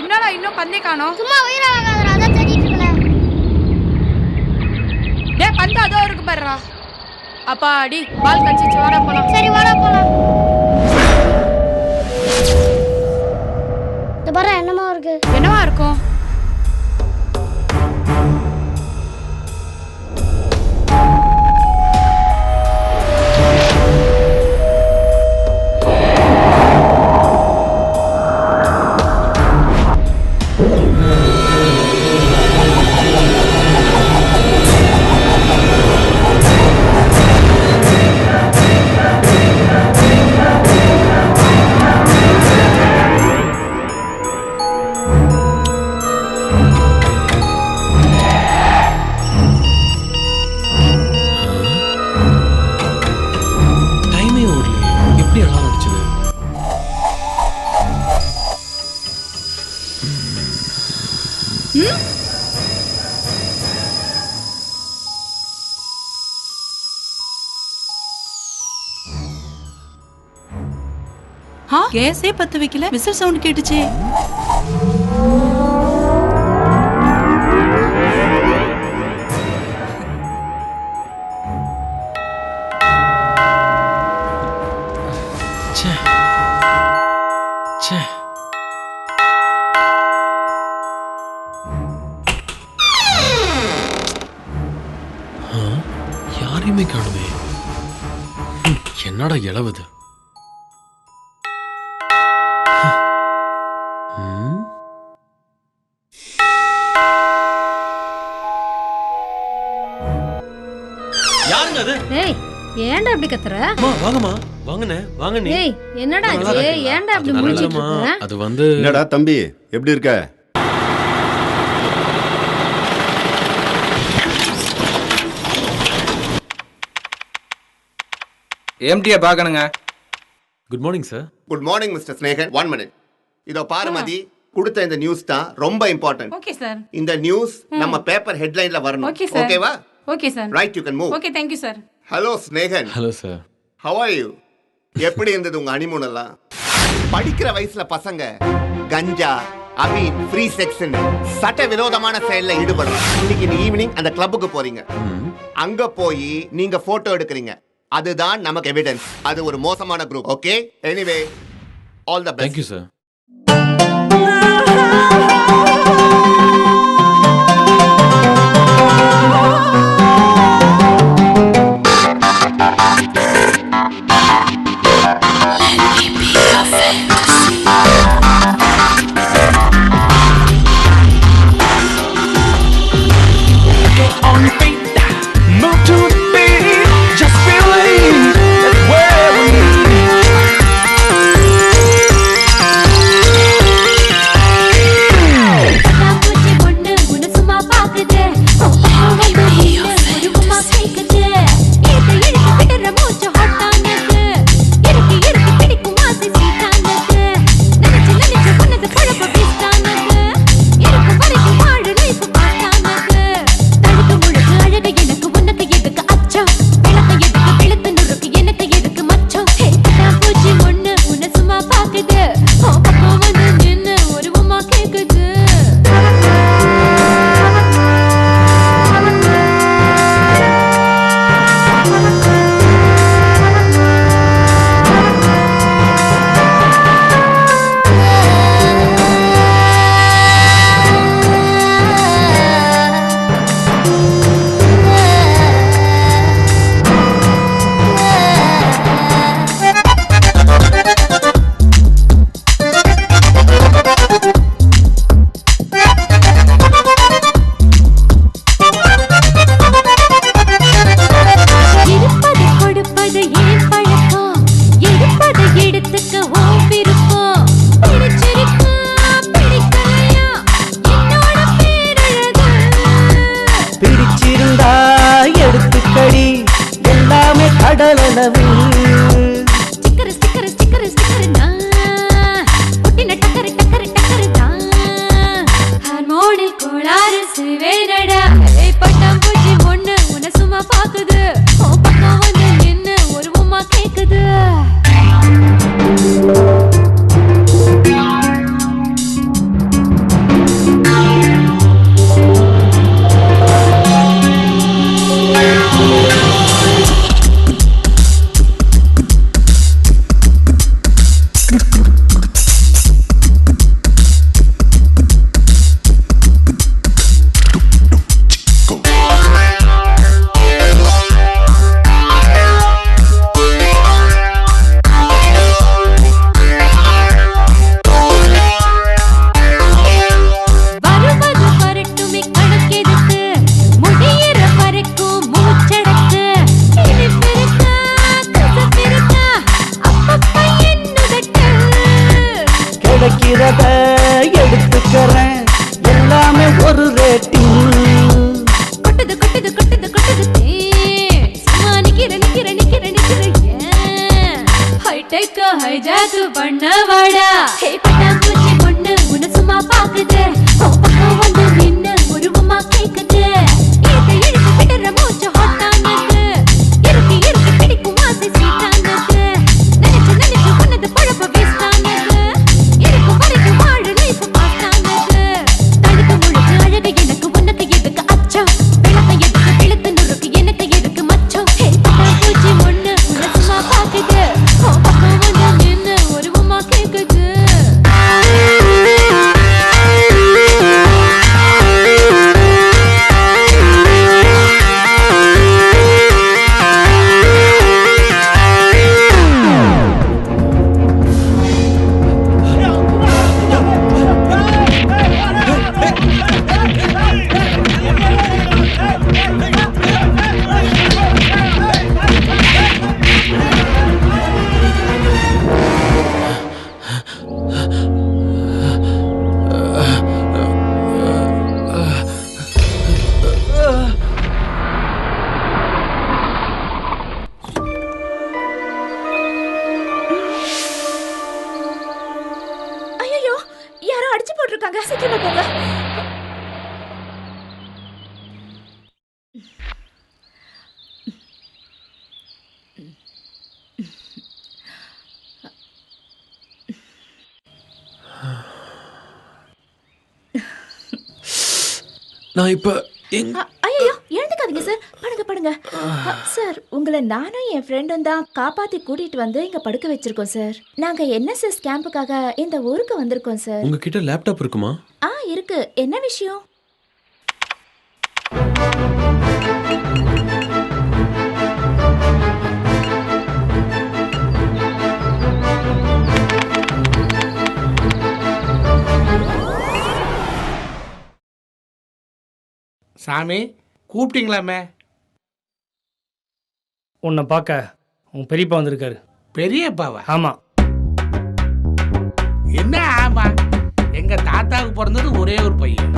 என்னடா இன்னும் பந்தே காணோம்? சும்மா உயிரை வாங்காதடா அதான் தேடிட்டு இருக்கல டேய் பந்து அதோ இருக்கு பாருடா. அப்பா அடி பால் கடிச்சிச்சு வாடா போலாம். சரி வாடா போலாம். இந்த பாரு என்னமா இருக்கு. என்னவா இருக்கும்? கேஸே பத்த வைக்கல? Whistle sound கேட்டுச்சே. ஆ, யாரையுமே காணுமே. என்னடா இளவுது? இப்படி கத்துற? அம்மா வாங்கம்மா. வாங்கண்ணே வாங்க நீ ஏய் என்னடா இது? ஏன்டா முழிச்சிட்டு நல்லதும்மா. இருக்க? அது வந்து என்னடா தம்பி எப்படி இருக்க? எம்டியை பார்க்கணுங்க. Good morning sir good morning mister Snehan one minute இதோ பாருமதி கொடுத்த இந்த நியூஸ் தான் ரொம்ப இம்பார்ட்டன்ட் ஓகே சார் இந்த நியூஸ் நம்ம பேப்பர் ஹெட்லைன்ல வரணும். ஓகேவா okay sir right you can move okay thank you sir hello Snehan hello sir how are you எப்படி இருந்தது உங்க ஹனிமூன் எல்லாம் படிக்கிற வயசுல பசங்க கஞ்சா அபீன் ஃப்ரீ செக்ஷன் சட்ட விரோதமான செயல்ல ஈடுபடுறாங்க. இன்னைக்கு ஈவினிங் அந்த கிளப்புக்கு போறீங்க. அங்க போய் நீங்க போட்டோ எடுக்கிறீங்க. அதுதான் நமக்கு எவிடன்ஸ் அது ஒரு மோசமான group okay anyway all the best thank you sir நான் இப்ப ஐயையோ எழுந்துக்காதீங்க சார் படுங்க படுங்க. சார் உங்களை நானும் என் ஃப்ரெண்டும் தான் காப்பாத்தி கூட்டிட்டு வந்து இங்க படுக்க வச்சிருக்கோம் சார் நாங்க என்எஸ்எஸ் கேம்புக்காக இந்த ஊருக்கு வந்திருக்கோம் சார் உங்ககிட்ட லேப்டாப் இருக்குமா? ஆ இருக்கு. என்ன விஷயம்? சாமி கூப்பிட்டீங்களாமே? உன்னை பார்க்க உன் பெரியப்பா வந்திருக்காரு. பெரியப்பாவா? ஆமா. என்ன ஆமா? எங்க தாத்தாவுக்கு பிறந்தது ஒரே ஒரு பையன்.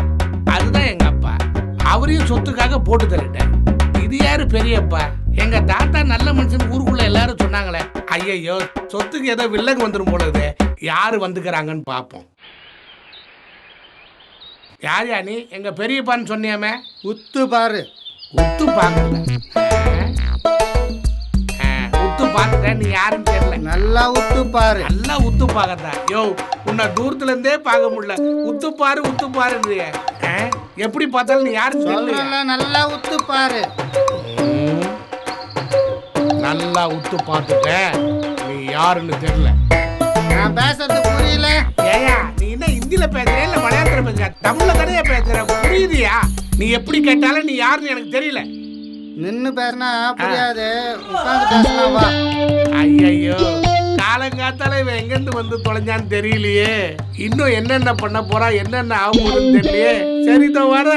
அதுதான் எங்க அப்பா. அவரையும் சொத்துக்காக போட்டு தள்ளிட்டேன். இது யாரு பெரியப்பா? எங்க தாத்தா நல்ல மனுஷன் ஊருக்குள்ள எல்லாரும் சொன்னாங்களே. ஐயையோ சொத்துக்கு ஏதோ வில்லங்க வந்துடும் போலது யாரு வந்துக்கிறாங்கன்னு பார்ப்போம் யார் யா நீ? எங்க பெரியப்பான்னு சொன்னியாமே. உத்து பாரு. உத்து பார்க்கல உத்து பார்த்துட்டேன் நீ யாருன்னு தெரியல. நல்லா உத்து பாரு. நல்லா உத்து பார்க்கறதா யோ உன்னை தூரத்துல இருந்தே பார்க்க முடியல. உத்து பாரு உத்து பாருன்றிய. எப்படி பார்த்தாலும் நீ யாருன்னு தெரியல நல்லா உத்து பாரு. நல்லா உத்து பார்த்துட்ட நீ யாருன்னு தெரியல. நான் பேசுறது புரியல. ஏயா ஹிந்தில பேசுற இல்ல மலையாளத்துல பேசுற தமிழ்ல தானே பேசுற? புரியுதியா? நீ எப்படி கேட்டாலும் நீ யாருன்னு எனக்கு தெரியல. நின்னு பேசினா புரியாது. ஐயையோ காலங்காத்தால இவன் எங்கிருந்து வந்து தொலைஞ்சான்னு தெரியலையே. இன்னும் என்னென்ன பண்ண போறா என்னென்ன ஆகுதுன்னு தெரியலையே. சரிதான் வர.